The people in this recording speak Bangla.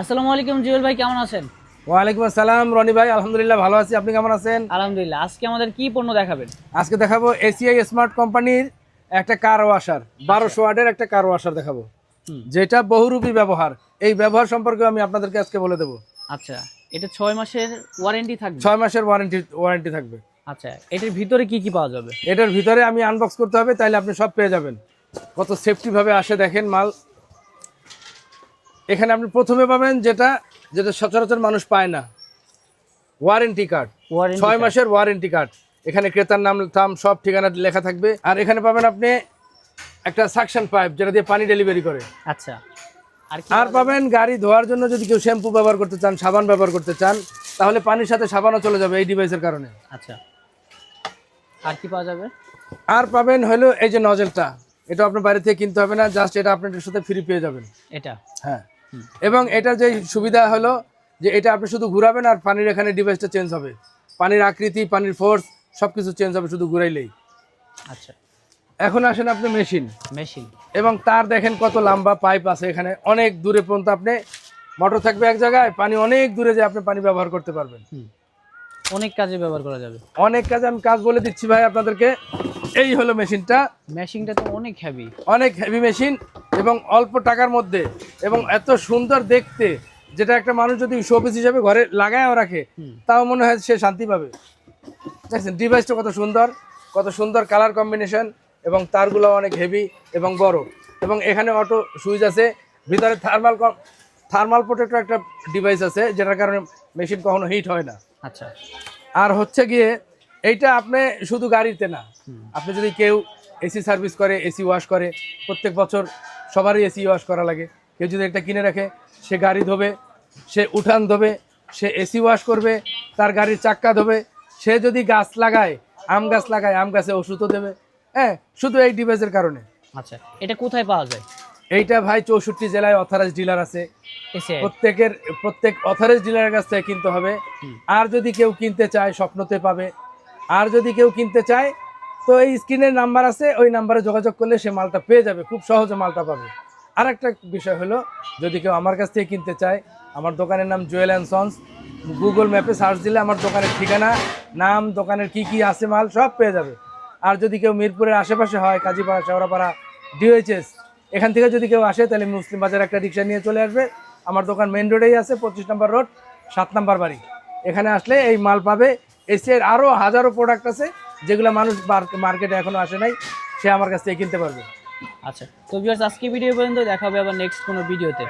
আসসালামু আলাইকুম জুয়েল ভাই কেমন আছেন? ওয়ালাইকুম আসসালাম রনি ভাই আলহামদুলিল্লাহ ভালো আছি। আপনি কেমন আছেন? আলহামদুলিল্লাহ আজকে আমাদের কি পণ্য দেখাবেন? আজকে দেখাবো এসিআই স্মার্ট কোম্পানির একটা কার ওয়াশার বারোশো ওয়ার্ডের একটা কার ওয়াশার দেখাবো। যেটা বহুরূপী ব্যবহার। এই ব্যবহার সম্পর্কে আমি আপনাদেরকে আজকে বলে দেবো। আচ্ছা এটা ছয় মাসের ওয়ারেন্টি থাকবে? ছয় মাসের ওয়ারেন্টি ওয়ারেন্টি থাকবে। আচ্ছা এটার ভিতরে কি কি পাওয়া যাবে? এটার ভিতরে আমি আনবক্স করতে হবে তাইলে আপনি সব পেয়ে যাবেন। কত সেফটি ভাবে আসে দেখেন মাল। এখানে আপনি প্রথমে পাবেন যেটা যেটা সচরাচর মানুষ পায় না। ওয়ারেন্টি কার্ড ছয় মাসের ওয়ারেন্টি কার্ড এখানে ক্রেতার নাম থাম সব ঠিকানা লেখা থাকবে। আর এখানে পাবেন আপনি একটা সাকশন পাইপ যেটা দিয়ে পানি ডেলিভারি করে। আচ্ছা। আর আর পাবেন? গাড়ি ধোয়ার জন্য যদি কেউ শ্যাম্পু ব্যবহার করতে চান সাবান ব্যবহার করতে চান তাহলে পানির সাথে সাবানও চলে যাবে এই ডিভাইসের কারণে। আচ্ছা। আর কি পাওয়া যাবে? আর পাবেন হলো এই যে নজেলটা এটা আপনার বাইরে থেকে কিনতে হবে না জাস্ট এটা আপনার সাথে ফ্রি পেয়ে যাবেন। এটা? হ্যাঁ। এবং এটার যে সুবিধা হলো যে এটা আপনি শুধু ঘুরাবেন আর পানির এখানে ডিভাইসটা চেঞ্জ হবে। পানির আকৃতি পানির ফোর্স সব কিছু চেঞ্জ হবে শুধু ঘুরাইলেই। আচ্ছা। এখন আসেন আপনি মেশিন মেশিন এবং তার দেখেন কত লম্বা পাইপ আছে এখানে। অনেক দূরে পর্যন্ত আপনি মোটর থাকবে এক জায়গায় পানি অনেক দূরে যে আপনি পানি ব্যবহার করতে পারবেন। অনেক কাজে ব্যবহার করা যাবে। অনেক কাজে আমি কাজ বলে দিচ্ছি ভাই আপনাদেরকে। এই হলো মেশিনটা। মেশিনটা তো অনেক হেভি অনেক হেভি মেশিন এবং অল্প টাকার মধ্যে এবং এত সুন্দর দেখতে যেটা একটা মানুষ যদি শোপিস হিসেবে ঘরে লাগায়ও রাখে তাও মনে হয় সে শান্তি পাবে। দেখছেন ডিভাইসটা কত সুন্দর কত সুন্দর কালার কম্বিনেশন এবং তারগুলো অনেক হেভি এবং বড়। এবং এখানে অটো সুইচ আছে ভিতরে থার্মাল থার্মাল প্রোটেক্টর একটা ডিভাইস আছে যেটার কারণে মেশিন কখনো হিট হয় না। আচ্ছা। আর হচ্ছে গিয়ে এইটা আপনি শুধু গাড়িতে না। আপনি যদি কেউ এসি সার্ভিস করে এসি ওয়াশ করে প্রত্যেক বছর সবারই এসি ওয়াশ করা লাগে। কেউ যদি এটা কিনে রাখে সে গাড়ি ধোবে সে উঠান ধোবে সে এসি ওয়াশ করবে তার গাড়ির চাক্কা ধোবে সে যদি গাছ লাগায় আম গাছ লাগায় আম গাছে ওষুধও দেবে। হ্যাঁ শুধু এই ডিভাইসের কারণে। আচ্ছা এটা কোথায় পাওয়া যায়? এইটা ভাই চৌষট্টি জেলায় অথরাইজ ডিলার আছে। প্রত্যেকের প্রত্যেক অথরাইজ ডিলারের কাছ থেকে কিনতে হবে। আর যদি কেউ কিনতে চায় স্বপ্নতে পাবে আর যদি কেউ কিনতে চায়, তো এই স্ক্রিনের নাম্বার আছে, ওই নাম্বারে যোগাযোগ করলে সে মালটা পেয়ে যাবে, খুব সহজে মালটা পাবে। আর একটা বিষয় হলো, যদি কেউ আমার কাছ থেকে কিনতে চায়, আমার দোকানের নাম জুয়েল অ্যান্ড সন্স, গুগল ম্যাপে সার্চ দিলে আমার দোকানের ঠিকানা, নাম, দোকানের কি কি আছে, মাল সব পেয়ে যাবে। আর যদি কেউ মিরপুরের আশেপাশে হয়, কাজীপাড়া, শেওড়াপাড়া, ডিওএইচএস, এখান থেকে যদি কেউ আসে, তাহলে মুসলিম বাজার একটা রিক্সা নিয়ে চলে আসবে। আমার দোকান মেন রোডেই আছে, পঁচিশ নম্বর রোড, সাত নম্বর বাড়ি। এখানে আসলে এই মাল পাবে এসির আরও হাজারো প্রোডাক্ট আছে, যেগুলো মানুষ মার্কেটে এখনও আসে নাই, সে আমার কাছ থেকে কিনতে পারবে। আচ্ছা। তো আজকে ভিডিও পর্যন্ত দেখা হবে আবার নেক্সট কোনো ভিডিওতে